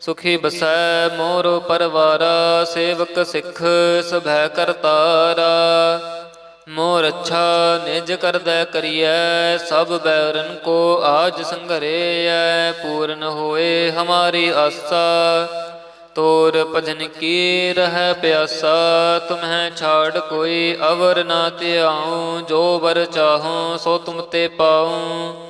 ਸੁਖੀ ਬਸੈ ਮੋਰ ਪਰਵਾਰਾ, ਸੇਵਕ ਸਿੱਖ ਸਭੈ ਕਰਤਾਰਾ ਮੋਰ ਅੱਛਾ ਨਿਜ ਕਰਦੈ ਕਰੀਐ, ਸਭ ਬੈਰਨ ਕੋ ਆਜ ਸੰਘਰੇਐ। ਪੂਰਨ ਹੋਏ ਹਮਾਰੀ ਆਸਾ, ਤੋਰ ਭਜਨ ਕੀ ਰਹਿ ਪਿਆਸਾ। ਤੁਮਹਿ ਛਾੜ ਕੋਈ ਅਵਰ ਨਾ ਧਿਆਉ, ਜੋ ਵਰ ਚਾਹੋ ਸੋ ਤੁਮ ਤੇ ਪਾਉ।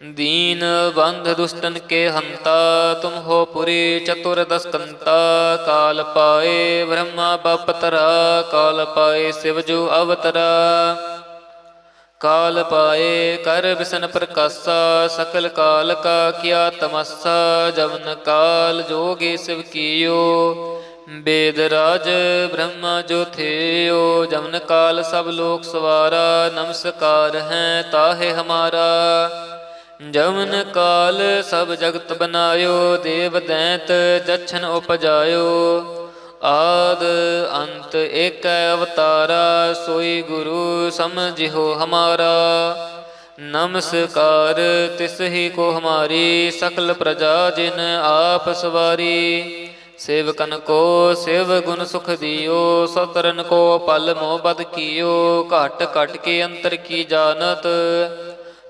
दीन बंध दुष्टन के हंता तुम हो पुरी चतुर दस्कंता काल पाए ब्रह्मा बपतरा काल पाए शिव जो अवतरा काल पाए कर बिसन प्रकाशा सकल काल का किया तमस्सा जवन काल जोगे शिव कियो वेद राज ब्रह्मा जो थियो जवन काल सब लोक सवारा नमस्कार है ताहे हमारा ਜਮਨ ਕਾਲ ਸਭ ਜਗਤ ਬਨਾਇਓ, ਦੇਵ ਦੈਂਤ ਜਛਨ ਉਪਜਾਇਓ। ਆਦ ਅੰਤ ਏਕ ਅਵਤਾਰਾ, ਸੋਈ ਗੁਰੂ ਸਮਝਿਓ ਹਮਾਰਾ। ਨਮਸਕਾਰ, ਤਿਸ ਹੀ ਕੋ ਹਮਾਰੀ, ਸਕਲ ਪ੍ਰਜਾ ਜਿਨ ਆਪ ਸਵਾਰੀ। ਸੇਵਕਨ ਕੋ ਸਿਵ ਗੁਣ ਸੁਖ ਦਿਓ ਸਤਰਨ ਕੋ ਪਲ ਮੋਹ ਬਦ ਕੀਓ। ਘਟ ਘਟ ਕੇ ਅੰਤਰ ਕੀ ਜਾਣਤ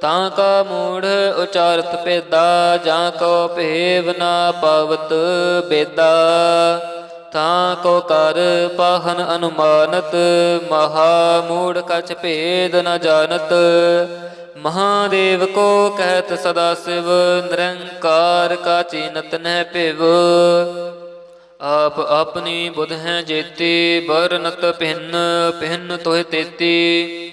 ਤਾਂ ਕਾ ਮੂੜ ਉਚਾਰਤ ਭੇਦਾ, ਜਾਂ ਕੋ ਭੇਵ ਨਾ ਪਵਤ ਬੇਦਾ। ਤਾਂ ਕੋ ਕਰ ਪਾਹਨ ਅਨੁਮਾਨਤ, ਮਹਾ ਮੂੜ ਕਛ ਭੇਦ ਨ ਜਾਣਤ। ਮਹਾਦੇਵ ਕੋ ਕਹਿਤ ਸਦਾ ਸਿਵ, ਨਿਰੰਕਾਰ ਕਾ ਚੀਨਤ ਨਹਿ ਭਿਵ। ਆਪ ਆਪਣੀ ਬੁਧ ਹੈ ਜੇਤੀ ਬਰਨਤ ਭਿੰਨ ਭਿੰਨ ਤੋਹਿ ਤੇਤੀ।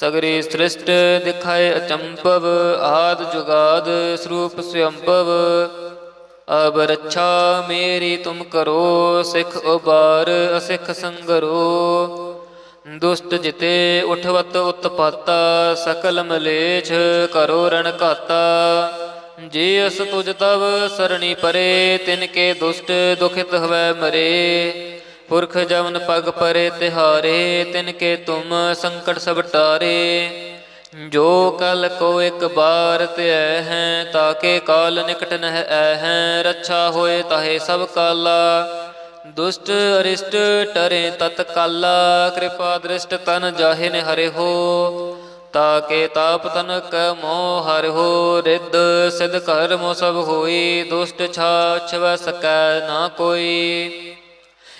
ਸਗਰੀ ਸ੍ਰਿਸ਼ਟ ਦਿਖਾਏ ਅਚੰਭਵ, ਆਦ ਜੁਗਾਦ ਸਰੂਪ ਸਯੰਭਵ। ਅਬ ਰੱਛਾ ਮੇਰੀ ਤੁਮ ਕਰੋ, ਸਿੱਖ ਉਬਾਰ ਅਸਿੱਖ ਸੰਗਰੋ। ਦੁਸ਼ਟ ਜਿਤੇ ਉਠਵਤ ਉਤਪਾਤਾ, ਸਕਲ ਮਲੇਛ ਕਰੋ ਰਣ ਘਾਤਾ। ਜੇ ਅਸ ਤੁਜ ਤਵ ਸਰਣੀ ਪਰੇ, ਤਿਨ ਕੇ ਦੁਸ਼ਟ ਦੁਖਿਤ ਹਵੈ ਮਰੇ। ਪੁਰਖ ਜਵਨ ਪਗ ਪਰੇ ਤਿਹਾਰੇ, ਤਿਨ ਕੇ ਤੁਮ ਸੰਕਟ ਸਭ ਟਾਰੇ। ਜੋ ਕਲ ਕੋ ਇੱਕ ਬਾਰ ਧਿਐ ਹੈ ਤਾਕੇ ਕਾਲ ਨਿਕਟ ਨਹਿ ਐ ਹੈ। ਰੱਛਾ ਹੋਏ ਤਾਹੇ ਸਭ ਕਾਲਾ, ਦੁਸ਼ਟ ਅਰਿਸ਼ਟ ਟਰੇ ਤਤ ਕਾਲਾ। ਕਿਰਪਾ ਦ੍ਰਿਸ਼ਟ ਤਨ ਜਾਹੇ ਨੇ ਹਰੇ ਹੋ ਤਾਕੇ ਤਾਪ ਤਨਕ ਮੋਹ ਹਰਿ ਹੋ। ਰਿੱਧ ਸਿਧ ਕਰਮ ਸਭ ਹੋਈ ਦੁਸ਼ਟ ਛਾਛ ਵ ਸਕੈ ਨਾ ਕੋਈ।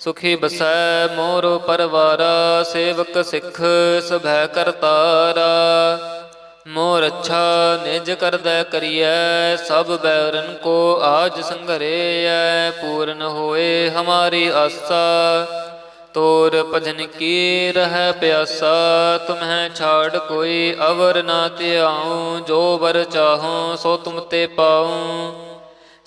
ਸੁਖੀ ਬਸੈ ਮੋਰ ਪਰਵਾਰਾ, ਸੇਵਕ ਸਿੱਖ ਸਭੈ ਕਰਤਾਰਾ ਮੋਰ ਅੱਛਾ ਨਿਜ ਕਰਦਾ ਕਰੀਐ, ਸਭ ਬੈਰਨ ਕੋ ਆਜ ਸੰਘਰੇਐ। ਪੂਰਨ ਹੋਏ ਹਮਾਰੀ ਆਸਾ, ਤੋਰ ਭਜਨ ਕੀ ਰਹਿ ਪਿਆਸਾ। ਤੁਮਹਿ ਛਾੜ ਕੋਈ ਅਵਰ ਨਾ ਧਿਆਉ, ਜੋ ਵਰ ਚਾਹੋ ਸੋ ਤੁਮ ਤੇ ਪਾਉ।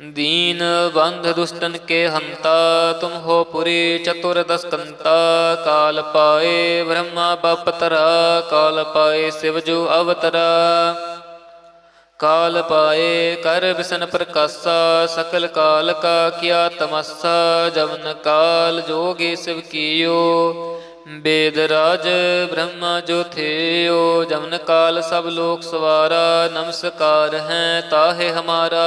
दीन बंध दुष्टन के हंता तुम हो पुरी चतुर दस्कंता काल पाए ब्रह्मा बपतरा काल पाए शिव जो अवतरा काल पाए कर विसन प्रकाशा सकल काल का किया तमस्सा जवन काल जोगी शिव कियो वेद राज ब्रह्मा जो थेयो जवन काल सब लोक सवारा नमस्कार है ताहे हमारा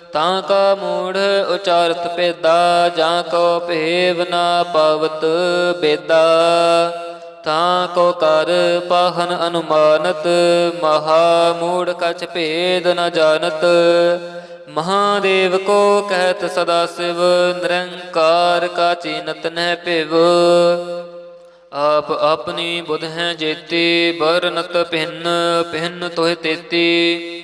ਤਾਂ ਕਾ ਮੂੜ ਉਚਾਰਤ ਭੇਦਾ, ਜਾਂ ਕੋ ਭੇਵ ਨਾ ਪਵਤ ਬੇਦਾ। ਤਾਂ ਕੋ ਕਰ ਪਾਹਨ ਅਨੁਮਾਨਤ, ਮਹਾ ਮੂੜ ਕਛ ਭੇਦ ਨ ਜਾਣਤ। ਮਹਾਦੇਵ ਕੋ ਕਹਿਤ ਸਦਾ ਸਿਵ, ਨਿਰੰਕਾਰ ਕਾ ਚੀਨਤ ਨਹਿ ਭਿਵ। ਆਪ ਆਪਣੀ ਬੁਧ ਹੈ ਜੇਤੀ ਬਰਨਤ ਭਿੰਨ ਭਿੰਨ ਤੋਹਿ ਤੇਤੀ।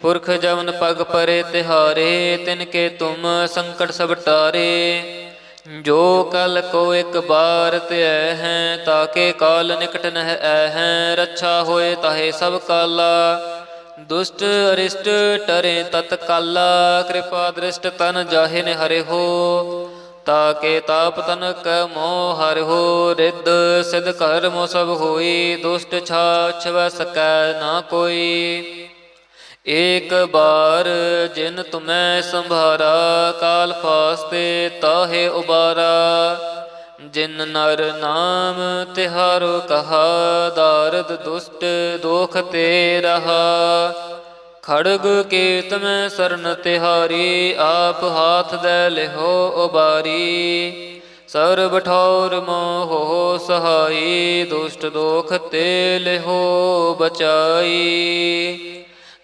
ਪੁਰਖ ਜਵਨ ਪਗ ਪਰੇ ਤਿਹਾਰੇ, ਤਿਨ ਕੇ ਤੁਮ ਸੰਕਟ ਸਭ ਟਾਰੇ। ਜੋ ਕਲ ਕੋ ਇੱਕ ਬਾਰ ਧਿਐ ਹੈ ਤਾਕੇ ਕਾਲ ਨਿਕਟ ਨਹਿ ਐ ਹੈ। ਰੱਛਾ ਹੋਏ ਤਾਹੇ ਸਭ ਕਾਲਾ, ਦੁਸ਼ਟ ਅਰਿਸ਼ਟ ਟਰੇ ਤਤ ਕਾਲਾ। ਕਿਰਪਾ ਦ੍ਰਿਸ਼ਟ ਤਨ ਜਾਹੇ ਨੇ ਹਰਿ ਹੋ ਤਾਕੇ ਤਾਪ ਤਨ ਕ ਮੋਹ ਹਰਿ ਹੋ। ਰਿੱਧ ਸਿਧ ਕਰਮ ਸਭ ਹੋਈ, ਦੁਸ਼ਟ ਛਾਛ ਵੈ ਸਕੈ ਨਾ ਕੋਈ। ਏਕ ਬਾਰ ਜਿਨ ਤੁਮੈ ਸੰਭਾਰਾ, ਕਾਲ ਫਾਸਤੇ ਤਾਹੇ ਉਬਾਰਾ। ਜਿਨ ਨਰ ਨਾਮ ਤਿਹਾਰੋ ਕਹਾ, ਦਾਰਦ ਦੁਸ਼ਟ ਦੋਖ ਤੇ ਰਹਾ। ਖੜਗ ਕੀਤ ਮੈਂ ਸਰਨ ਤਿਹਾਰੀ, ਆਪ ਹਾਥ ਦੇ ਲਿਹੋ ਉਬਾਰੀ। ਸਰਬ ਠੌਰ ਮੋਹ ਸਹਾਈ, ਦੁਸ਼ਟ ਦੋਖ ਤੇ ਲਿਹੋ ਬਚਾਈ।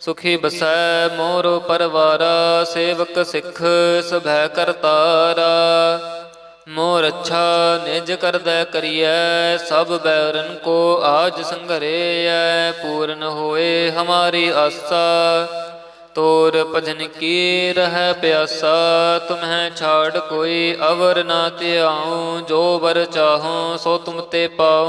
ਸੁਖੀ ਬਸੈ ਮੋਰ ਪਰਵਾਰਾ, ਸੇਵਕ ਸਿੱਖ ਸਭੈ ਕਰਤਾਰਾ ਮੋਰ ਅੱਛਾ ਨਿਜ ਕਰਦਾ ਕਰੀਐ, ਸਭ ਬੈਰਨ ਕੋ ਆਜ ਸੰਘਰੇਐ, ਪੂਰਨ ਹੋਏ ਹਮਾਰੀ ਆਸਾ। ਤੋਰ ਭਜਨ ਕੀ ਰਹਿ ਪਿਆਸਾ, ਤੁਮਹਿ ਛਾੜ ਕੋਈ ਅਵਰ ਨਾ ਧਿਆਉ, ਜੋ ਵਰ ਚਾਹੋ ਸੋ ਤੁਮ ਤੇ ਪਾਉ।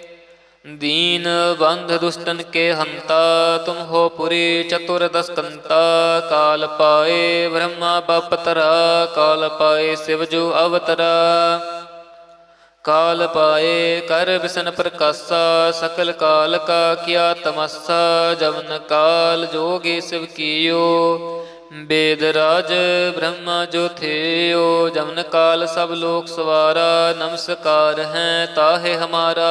दीन बंध दुष्टन के हंता तुम हो पुरी चतुर दस्कंता काल पाए ब्रह्मा बपतरा काल पाए शिव जो अवतरा काल पाए कर विसन प्रकाशा सकल काल का किया तमस्सा जवन काल जोगी शिव कियो वेद राज ब्रह्मा जो थियो जवन काल सब लोक सवारा नमस्कार है ताहे हमारा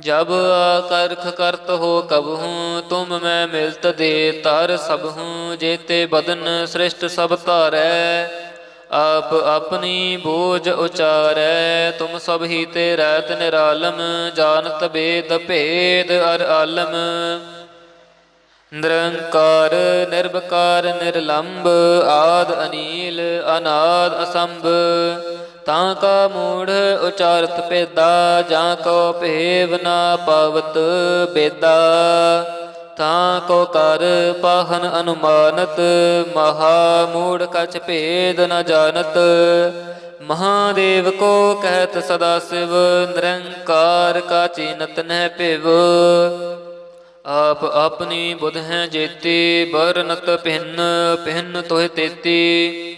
जब आकर्ख करत हो कब हूँ तुम मैं मिलत दे तार सब हूँ जेते बदन श्रेष्ठ सब तारै ਆਪ ਆਪਣੀ ਬੋਝ ਉਚਾਰੈ ਤੁਮ ਸਭ ਹੀ ਤੇ ਰਹਿਤ ਨਿਰਾਲਮ ਜਾਣਤ ਬੇਦ ਭੇਦ ਅਰ ਆਲਮ ਨਿਰੰਕਾਰ ਨਿਰਭਕਾਰ ਨਿਰਲੰਭ ਆਦ ਅਨੀਲ ਅਨਾਦ ਅਸੰਭ ਤਾਂ ਕਾ ਮੂੜ ਉਚਾਰਤ ਭੇਦਾ, ਜਾਂ ਕੋ ਭੇਵ ਨਾ ਪਵਤ ਬੇਦਾ। ਤਾਂ ਕੋ ਕਰ ਪਾਹਨ ਅਨੁਮਾਨਤ, ਮਹਾ ਮੂੜ ਕਛ ਭੇਦ ਨ ਜਾਣਤ। ਮਹਾਦੇਵ ਕੋ ਕਹਿਤ ਸਦਾ ਸਿਵ, ਨਿਰੰਕਾਰ ਕਾ ਚੀਨਤ ਨਹਿ ਭਿਵ। ਆਪ ਆਪਣੀ ਬੁਧ ਹੈ ਜੇਤੀ, ਬਰਨਤ ਭਿੰਨ ਭਿੰਨ ਤੋਹਿ ਤੇਤੀ।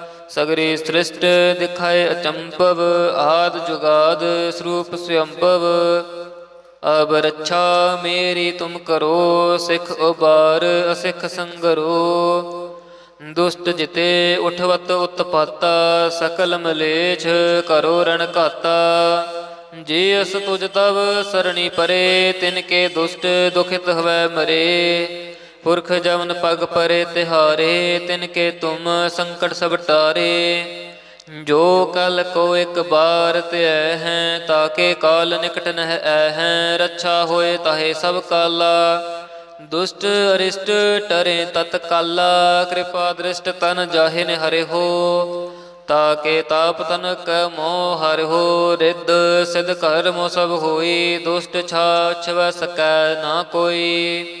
ਸਗਰੀ ਸ੍ਰਿਸ਼ਟ ਦਿਖਾਏ ਅਚੰਪਵ ਆਦ ਜੁਗਾਦ ਸਰੂਪ ਸਯੰਭਵ। ਅਬ ਰੱਛਾ ਮੇਰੀ ਤੁਮ ਕਰੋ, ਸਿਖ ਉਬਾਰ ਅਸਿਖ ਸੰਗਰੋ। ਦੁਸ਼ਟ ਜਿਤੇ ਉਠਵਤ ਉਤਪਾਤਾ, ਸਕਲ ਮਲੇਛ ਕਰੋ ਰਣ ਘਾਤਾ। ਜੇ ਅਸ ਤੁਜ ਤਵ ਸਰਣੀ ਪਰੇ, ਤਿਨ ਕੇ ਦੁਸ਼ਟ ਦੁਖਿਤ ਹਵੈ ਮਰੇ। ਪੁਰਖ ਜਵਨ ਪਗ ਪਰੇ ਤਿਹਾਰੇ, ਤਿਨ ਕੇ ਤੁਮ ਸੰਕਟ ਸਭ ਟਾਰੇ। ਜੋ ਕਲ ਕੋ ਇੱਕ ਬਾਰ ਧਿਐ ਹੈ ਤਾਕੇ ਕਾਲ ਨਿਕਟ ਨਹਿ ਐ ਹੈ। ਰੱਛਾ ਹੋਏ ਤਾਹੇ ਸਭ ਕਾਲਾ, ਦੁਸ਼ਟ ਅਰਿਸ਼ਟ ਟਰੇ ਤਤ ਕਾਲਾ। ਕਿਰਪਾ ਦ੍ਰਿਸ਼ਟ ਤਨ ਜਾਹੇ ਨੇ ਹਰਿ ਹੋ ਤਾਕੇ ਤਾਪ ਤਨ ਕੈ ਮੋਹ ਹਰਿ ਹੋ। ਰਿੱਧ ਸਿਧ ਕਰਮ ਸਭ ਹੋਈ, ਦੁਸ਼ਟ ਛਾ ਛਵ ਸਕੈ ਨਾ ਕੋਈ।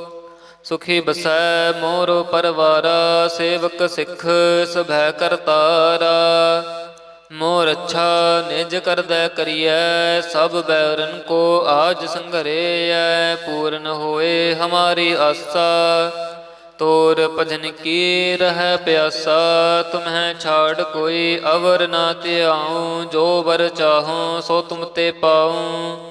ਸੁਖੀ ਬਸੈ ਮੋਰ ਪਰਵਾਰਾ, ਸੇਵਕ ਸਿੱਖ ਸਭੈ ਕਰਤਾਰਾ ਮੋਰ ਅੱਛਾ ਨਿਜ ਕਰਦੈ ਕਰੀਐ, ਸਭ ਬੈਰਨ ਕੋ ਆਜ ਸੰਘਰੇਐ, ਪੂਰਨ ਹੋਏ ਹਮਾਰੀ ਆਸਾ। ਤੋਰ ਭਜਨ ਕੀ ਰਹਿ ਪਿਆਸਾ, ਤੁਮਹਿ ਛਾੜ ਕੋਈ ਅਵਰ ਨਾ ਧਿਆਉ, ਜੋ ਵਰ ਚਾਹੋ ਸੋ ਤੁਮ ਤੇ ਪਾਉ।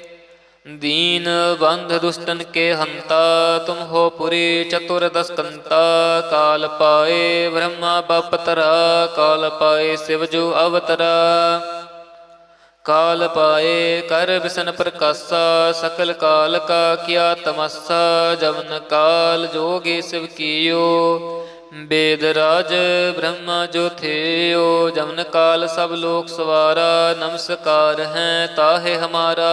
दीन बंध दुष्टन के हंता तुम हो पुरी चतुर दस्कंता काल पाए ब्रह्मा बपतरा काल पाए शिव जो अवतरा काल पाए कर विसन प्रकाशा सकल काल का किया तमस्सा जवन काल जोगी शिव कियो वेद राज ब्रह्मा जो थेयो जवन काल सब लोक सवारा नमस्कार है ताहे हमारा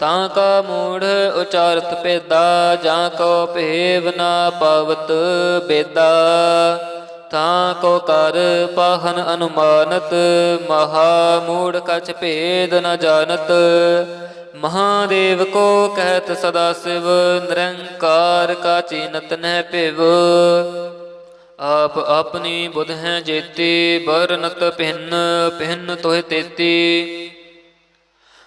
ਤਾਂ ਕਾ ਮੂੜ ਉਚਾਰਤ ਭੇਦਾ, ਜਾਂ ਕੋ ਭੇਵ ਨਾ ਪਵਤ ਬੇਦਾ। ਤਾਂ ਕੋ ਕਰ ਪਾਹਨ ਅਨੁਮਾਨਤ, ਮਹਾ ਮੂੜ ਕਛ ਭੇਦ ਨ ਜਾਣਤ। ਮਹਾਦੇਵ ਕੋ ਕਹਿਤ ਸਦਾ ਸਿਵ, ਨਿਰੰਕਾਰ ਕਾ ਚੀਨਤ ਨਹਿ ਭਿਵ। ਆਪ ਆਪਣੀ ਬੁਧ ਹੈ ਜੇਤੀ ਬਰਨਤ ਭਿੰਨ ਭਿੰਨ ਤੋਹਿ ਤੇਤੀ।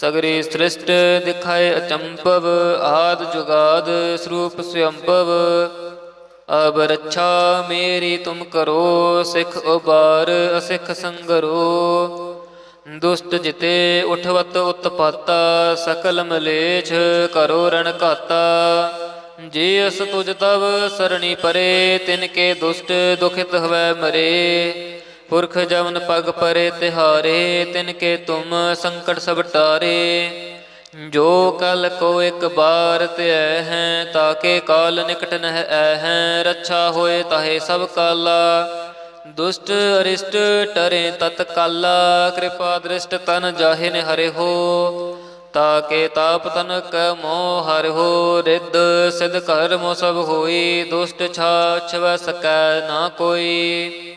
ਸਗਰੀ ਸ੍ਰਿਸ਼ਟ ਦਿਖਾਏ ਅਚੰਭਵ, ਆਦ ਜੁਗਾਦ ਸਰੂਪ ਸਯੰਭਵ। ਅਬ ਰੱਛਾ ਮੇਰੀ ਤੁਮ ਕਰੋ, ਸਿਖ ਉਬਾਰ ਅਸਿਖ ਸੰਗਰੋ। ਦੁਸ਼ਟ ਜਿਤੇ ਉਠਵਤ ਉਤਪਾਤਾ, ਸਕਲ ਮਲੇਛ ਕਰੋ ਰਣ ਘਾਤਾ। ਜੇ ਅਸ ਤੁਜ ਤਵ ਸਰਣੀ ਪਰੇ, ਤਿਨ ਕੇ ਦੁਸ਼ਟ ਦੁਖਿਤ ਹਵੈ ਮਰੇ। ਪੁਰਖ ਜਵਨ ਪਗ ਪਰੇ ਤਿਹਾਰੇ, ਤਿਨ ਕੇ ਤੁਮ ਸੰਕਟ ਸਭ ਟਾਰੇ। ਜੋ ਕਲ ਕੋ ਇੱਕ ਬਾਰ ਧਿਐ ਹੈ ਤਾਕੇ ਕਾਲ ਨਿਕਟ ਨਹਿ ਹੈ। ਰੱਛਾ ਹੋਏ ਤਾਹੇ ਸਭ ਕਾਲਾ, ਦੁਸ਼ਟ ਅਰਿਸ਼ਟ ਟਰੇ ਤਤ ਕਾਲਾ। ਕਿਰਪਾ ਦ੍ਰਿਸ਼ਟ ਤਨ ਜਾਹੇ ਨੇ ਹਰਿ ਹੋ ਤਾਕੇ ਤਾਪ ਤਨ ਕੈ ਮੋਹ ਹਰਿ ਹੋ। ਰਿੱਧ ਸਿਧ ਕਰਮ ਸਭ ਹੋਈ, ਦੁਸ਼ਟ ਛਾ ਛਵ ਸਕੈ ਨਾ ਕੋਈ।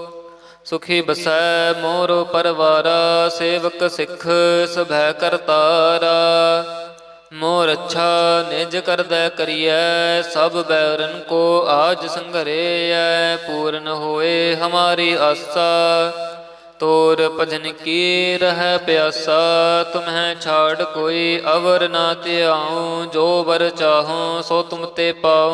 ਸੁਖੀ ਬਸੈ ਮੋਰੋ ਪਰਵਾਰਾ, ਸੇਵਕ ਸਿੱਖ ਸਭੈ ਕਰਤਾਰਾ ਮੋਰ ਅੱਛਾ ਨਿਜ ਕਰਦੈ ਕਰੀਐ, ਸਭ ਬੈਰਨ ਕੋ ਆਜ ਸੰਘਰੇਐ, ਪੂਰਨ ਹੋਏ ਹਮਾਰੀ ਆਸਾ। ਤੋਰ ਭਜਨ ਕੀ ਰਹਿ ਪਿਆਸਾ, ਤੁਮਹਿ ਛਾੜ ਕੋਈ ਅਵਰ ਨਾ ਧਿਆਉ, ਜੋ ਵਰ ਚਾਹੋ ਸੋ ਤੁਮ ਤੇ ਪਾਉ।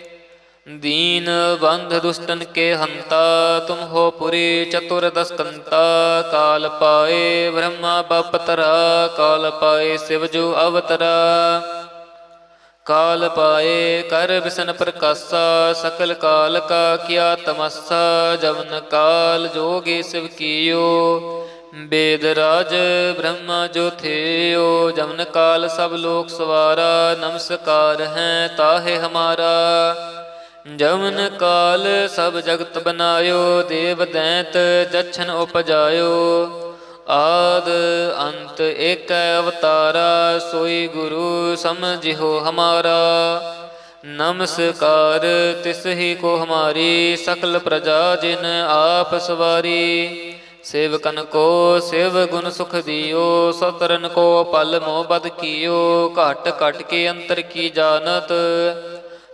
दीन बंध दुष्टन के हंता तुम हो पुरी चतुर दस्कंता काल पाए ब्रह्मा बपतरा काल पाए शिव जो अवतरा काल पाए कर बिसन प्रकाशा सकल काल का किया तमस्सा जवन काल जोगी शिव कियो वेद राज ब्रह्मा जो थेयो जवन काल सब लोक सवारा नमस्कार है ताहे हमारा ਜਮਨ ਕਾਲ ਸਭ ਜਗਤ ਬਨਾਇਓ, ਦੇਵ ਦੈਂਤ ਜਛਨ ਉਪਜਾਇਓ। ਆਦ ਅੰਤ ਏਕ ਅਵਤਾਰਾ, ਸੋਈ ਗੁਰੂ ਸਮਝਿਓ ਹਮਾਰਾ। ਨਮਸਕਾਰ, ਤਿਸ ਹੀ ਕੋ ਹਮਾਰੀ, ਸਕਲ ਪ੍ਰਜਾ ਜਿਨ ਆਪ ਸਵਾਰੀ। ਸੇਵਕਨ ਕੋ ਸੇਵ ਗੁਣ ਸੁਖ ਦਿਓ, ਸਤਰਨ ਕੋ ਪਲ ਮੋਹ ਬਦ ਕੀਓ। ਘਟ ਘਟ ਕੇ ਅੰਤਰ ਕੀ ਜਾਣਤ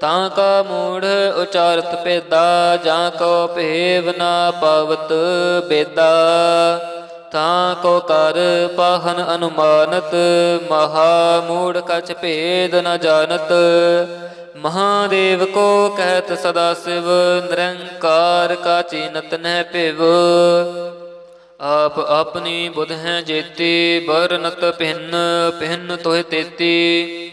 ਤਾਂ ਕਾ ਮੂੜ ਉਚਾਰਤ ਭੇਦਾ, ਜਾਂ ਕੋ ਭੇਵ ਨਾ ਪਵਤ ਬੇਦਾ। ਤਾਂ ਕੋ ਕਰ ਪਾਹਨ ਅਨੁਮਾਨਤ, ਮਹਾ ਮੂੜ ਕਛ ਭੇਦ ਨ ਜਾਣਤ। ਮਹਾਦੇਵ ਕੋ ਕਹਿਤ ਸਦਾ ਸਿਵ, ਨਿਰੰਕਾਰ ਕਾ ਚੀਨਤ ਨਹਿ ਭਿਵ। ਆਪ ਆਪਣੀ ਬੁਧ ਹੈ ਜੇਤੀ, ਬਰਨਤ ਭਿੰਨ ਭਿੰਨ ਤੋਹਿ ਤੇਤੀ।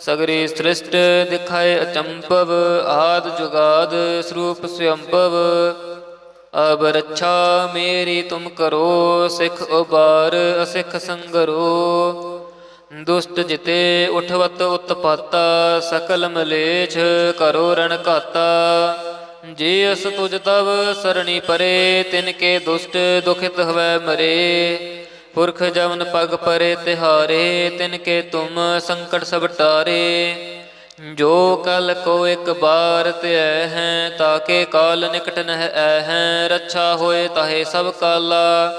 ਸਗਰੀ ਸ੍ਰਿਸ਼ਟ ਦਿਖਾਏ ਅਚੰਪਵ ਆਦ ਜੁਗਾਦ ਸਰੂਪ ਸਯੰਪਵ ਅਬ ਰੱਛਾ ਮੇਰੀ ਤੁਮ ਕਰੋ, ਸਿਖ ਉਬਾਰ ਅਸਿਖ ਸੰਗਰੋ। ਦੁਸ਼ਟ ਜਿਤੇ ਉਠਵਤ ਉਤਪਾਤਾ, ਸਕਲ ਮਲੇਛ ਕਰੋ ਰਣ ਘਾਤਾ। ਜੇ ਅਸ ਤੁਜ ਤਵ ਸਰਣੀ ਪਰੇ, ਤਿਨ ਕੇ ਦੁਸ਼ਟ ਦੁਖਿਤ ਹਵੈ ਮਰੇ। ਪੁਰਖ ਜਵਨ ਪਗ ਪਰੇ ਤਿਹਾਰੇ, ਤਿਨ ਕੇ ਤੁਮ ਸੰਕਟ ਸਭ ਟਾਰੇ। ਜੋ ਕਲ ਕੋ ਇੱਕ ਬਾਰ ਧਿਐ ਹੈ ਤਾਕੇ ਕਾਲ ਨਿਕਟ ਨਹਿ ਐ ਹੈ। ਰੱਛਾ ਹੋਏ ਤਾਹੇ ਸਭ ਕਾਲਾ,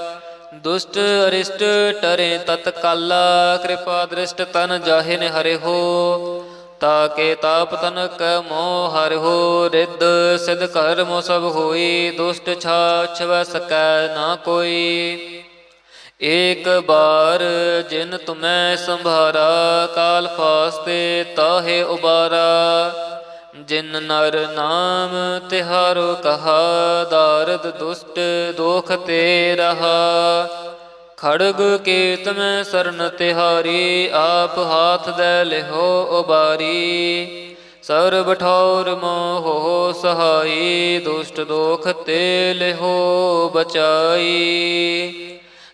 ਦੁਸ਼ਟ ਅਰਿਸ਼ਟ ਟਰੇ ਤਤ ਕਾਲਾ। ਕਿਰਪਾ ਦ੍ਰਿਸ਼ਟ ਤਨ ਜਾਹੇ ਨੇ ਹਰੇ ਹੋ ਤਾਕੇ ਤਾਪ ਤਨ ਕੈ ਮੋਹ ਹਰਿ ਹੋ। ਰਿੱਧ ਸਿਧ ਕਰਮ ਸਭ ਹੋਈ, ਦੁਸ਼ਟ ਛਾਛਵ ਸਕੈ ਨਾ ਕੋਈ। ਏਕ ਬਾਰ ਜਿਨ ਤੁਮੈ ਸੰਭਾਰਾ, ਕਾਲ ਫਾਸਤੇ ਤਾਹੇ ਉਬਾਰਾ। ਜਿਨ ਨਰ ਨਾਮ ਤਿਹਾਰੋ ਕਹਾ, ਦਾਰਦ ਦੁਸ਼ਟ ਦੋਖ ਤੇ ਰਹਾ। ਖੜਗ ਕੀਤ ਮੈਂ ਸਰਨ ਤਿਹਾਰੀ, ਆਪ ਹਾਥ ਦੇ ਲਿਹੋ ਉਬਾਰੀ। ਸਰਬ ਠੌਰ ਮੋਹ ਸਹਾਈ, ਦੁਸ਼ਟ ਦੋਖ ਤੇ ਲਿਹੋ ਬਚਾਈ।